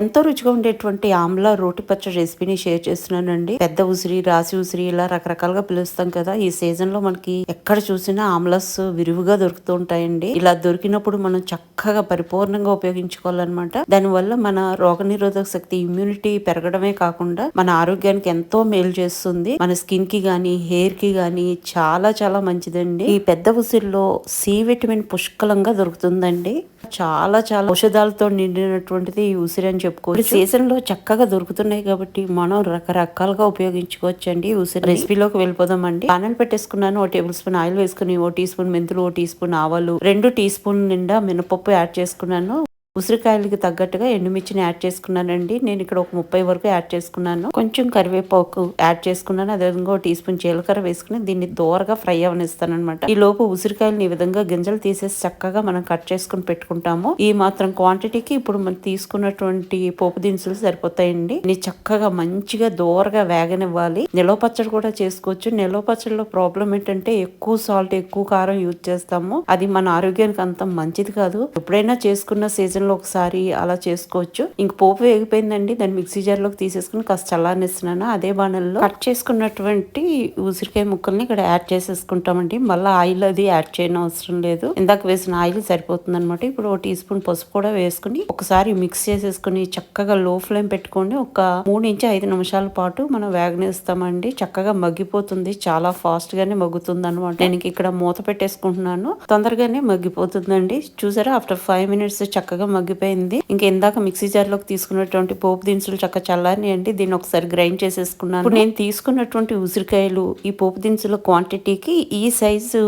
ఎంతో రుచిగా ఉండేటువంటి ఆమ్లా రోటి పచ్చడి రెసిపీని షేర్ చేస్తున్నానండి. పెద్ద ఉసిరి రాసి ఉసిరి ఇలా రకరకాలుగా పిలుస్తాం కదా. ఈ సీజన్లో మనకి ఎక్కడ చూసినా ఆమ్లస్ విరివిగా దొరుకుతూ ఉంటాయండి. ఇలా దొరికినప్పుడు మనం చక్కగా పరిపూర్ణంగా ఉపయోగించుకోవాలన్నమాట. దానివల్ల మన రోగనిరోధక శక్తి ఇమ్యూనిటీ పెరగడమే కాకుండా మన ఆరోగ్యానికి ఎంతో మేలు చేస్తుంది. మన స్కిన్కి గానీ హెయిర్కి గానీ చాలా చాలా మంచిదండి. ఈ పెద్ద ఉసిరిలో సి విటమిన్ పుష్కలంగా దొరుకుతుందండి. చాలా చాలా ఔషధాలతో నిండినటువంటిది ఈ ఉసిరి అని చెప్పుకోవచ్చు. సీజన్లో చక్కగా దొరుకుతున్నాయి కాబట్టి మనం రకరకాలుగా ఉపయోగించుకోవచ్చు అండి ఉసిరి రెసిపీలోకి వెళ్ళిపోదామండి. పానల్ పెట్టేసుకున్నాను. ఓ టేబుల్ స్పూన్ ఆయిల్ వేసుకుని ఓ టీ స్పూన్ మెంతులు ఓ టీ స్పూన్ ఆవాలు రెండు టీ స్పూన్ నిండా మినపప్పు యాడ్ చేసుకున్నాను. ఉసిరికాయలకి తగ్గట్టుగా ఎండుమిర్చిని యాడ్ చేసుకున్నానండి. నేను ఇక్కడ ఒక ముప్పై వరకు యాడ్ చేసుకున్నాను. కొంచెం కరివేపాకు యాడ్ చేసుకున్నాను. అదేవిధంగా ఒక టీ స్పూన్ జీలకర్ర వేసుకుని దీన్ని దోరగా ఫ్రై అవనిస్తాను అనమాట ఈ లోపు ఉసిరికాయలని ఈ విధంగా గింజలు తీసేసి చక్కగా మనం కట్ చేసుకుని పెట్టుకుంటాము. ఈ మాత్రం క్వాంటిటీకి ఇప్పుడు మనం తీసుకున్నటువంటి పోపు దినుసులు సరిపోతాయండి. ఇది చక్కగా మంచిగా దోరగా వేగనివ్వాలి. నిలవ పచ్చడి కూడా చేసుకోవచ్చు. నిలవ పచ్చడిలో ప్రాబ్లం ఏంటంటే ఎక్కువ సాల్ట్ ఎక్కువ కారం యూజ్ చేస్తాము. అది మన ఆరోగ్యానికి అంత మంచిది కాదు. ఎప్పుడైనా చేసుకున్న సీజన్ లో ఒకసారి అలా చేసుకోవచ్చు. ఇంక పోపు వేగిపోయిందండి. దాన్ని మిక్సీ జార్లోకి తీసేసుకుని కాస్త చల్లారనిస్తున్నాను. అదే బాణల్లో కట్ చేసుకున్నటువంటి ఉసిరికాయ ముక్కల్ని ఇక్కడ యాడ్ చేసేసుకుంటామండి. మళ్ళీ ఆయిల్ అది యాడ్ చేయడం అవసరం లేదు. ఇందాక వేసిన ఆయిల్ సరిపోతుంది అనమాట ఇప్పుడు ఒక టీ స్పూన్ పసుపు కూడా వేసుకుని ఒకసారి మిక్స్ చేసేసుకుని చక్కగా లో ఫ్లేమ్ పెట్టుకొని ఒక మూడు నుంచి ఐదు నిమిషాల పాటు మనం వేగనిస్తామండి. చక్కగా మగ్గిపోతుంది. చాలా ఫాస్ట్ గానే మగ్గుతుంది అనమాట నేను ఇక్కడ మూత పెట్టేసుకుంటున్నాను. తొందరగానే మగ్గిపోతుందండి. చూసారా? ఆఫ్టర్ ఫైవ్ మినిట్స్ చక్కగా మగ్గిపోయింది. ఇంకా ఇందాక మిక్సీ జార్లోకి తీసుకున్నటువంటి పోపు దినుసులు చక్క చల్లారి అండి దీన్ని ఒకసారి గ్రైండ్ చేసేసుకున్నాను. ఇప్పుడు నేను తీసుకున్నటువంటి ఉసిరికాయలు ఈ పోపు దినుసుల క్వాంటిటీకి ఈ సైజు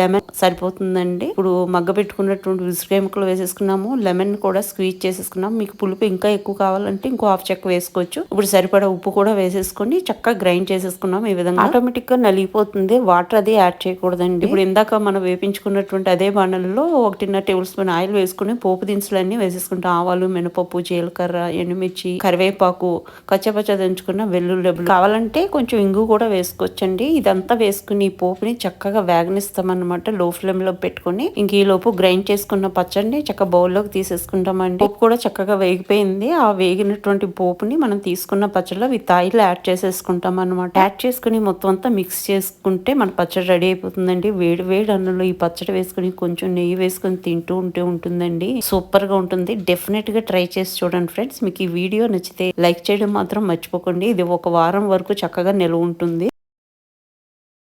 లెమన్ సరిపోతుందండి. ఇప్పుడు మగ్గ పెట్టుకున్నటువంటి ఉసిరికాయ ముక్కలు వేసేసుకున్నాము. లెమన్ కూడా స్క్వీజ్ చేసేసుకున్నాము. మీకు పులుపు ఇంకా ఎక్కువ కావాలంటే ఇంకో హాఫ్ చెక్క వేసుకోవచ్చు. ఇప్పుడు సరిపడా ఉప్పు కూడా వేసేసుకొని చక్కగా గ్రైండ్ చేసేసుకున్నాం ఈ విధంగా. ఆటోమేటిక్గా నలిగిపోతుంది. వాటర్ అది యాడ్ చేయకూడదండి. ఇప్పుడు ఇందాక మనం వేపించుకున్నటువంటి అదే బాణలలో ఒకటిన్నర టేబుల్ స్పూన్ ఆయిల్ వేసుకుని పోపు దినుసులు అన్ని వేసేసుకుంటాం. ఆవాలు మినపప్పు జీలకర్ర ఎండుమిర్చి కరివేపాకు కచ్చపచ్చ దంచుకున్న వెల్లుల్లి డబ్బులు కావాలంటే కొంచెం ఇంగు కూడా వేసుకోవచ్చండి. ఇదంతా వేసుకుని ఈ పోపుని చక్కగా వేగనిస్తామన్నమాట. లో ఫ్లేమ్లో పెట్టుకుని ఇంక ఈ లోపు గ్రైండ్ చేసుకున్న పచ్చడిని చక్క బౌల్లోకి తీసేసుకుంటామండి. పోపు కూడా చక్కగా వేగిపోయింది. ఆ వేగినటువంటి పోపుని మనం తీసుకున్న పచ్చడిలో ఈ తాయిలో యాడ్ చేసేసుకుంటాం అనమాట యాడ్ చేసుకుని మొత్తం అంతా మిక్స్ చేసుకుంటే మన పచ్చడి రెడీ అయిపోతుందండి. వేడి వేడి అన్నంలో ఈ పచ్చడి వేసుకుని కొంచెం నెయ్యి వేసుకుని తింటూ ఉంటే ఉంటుందండి. సూపర్ సూపర్గా ఉంటుంది. డెఫినెట్గా ట్రై చేసి చూడండి ఫ్రెండ్స్ మీకు ఈ వీడియో నచ్చితే లైక్ చేయడం మాత్రం మర్చిపోకండి. ఇది ఒక వారం వరకు చక్కగా నిల్వ ఉంటుంది.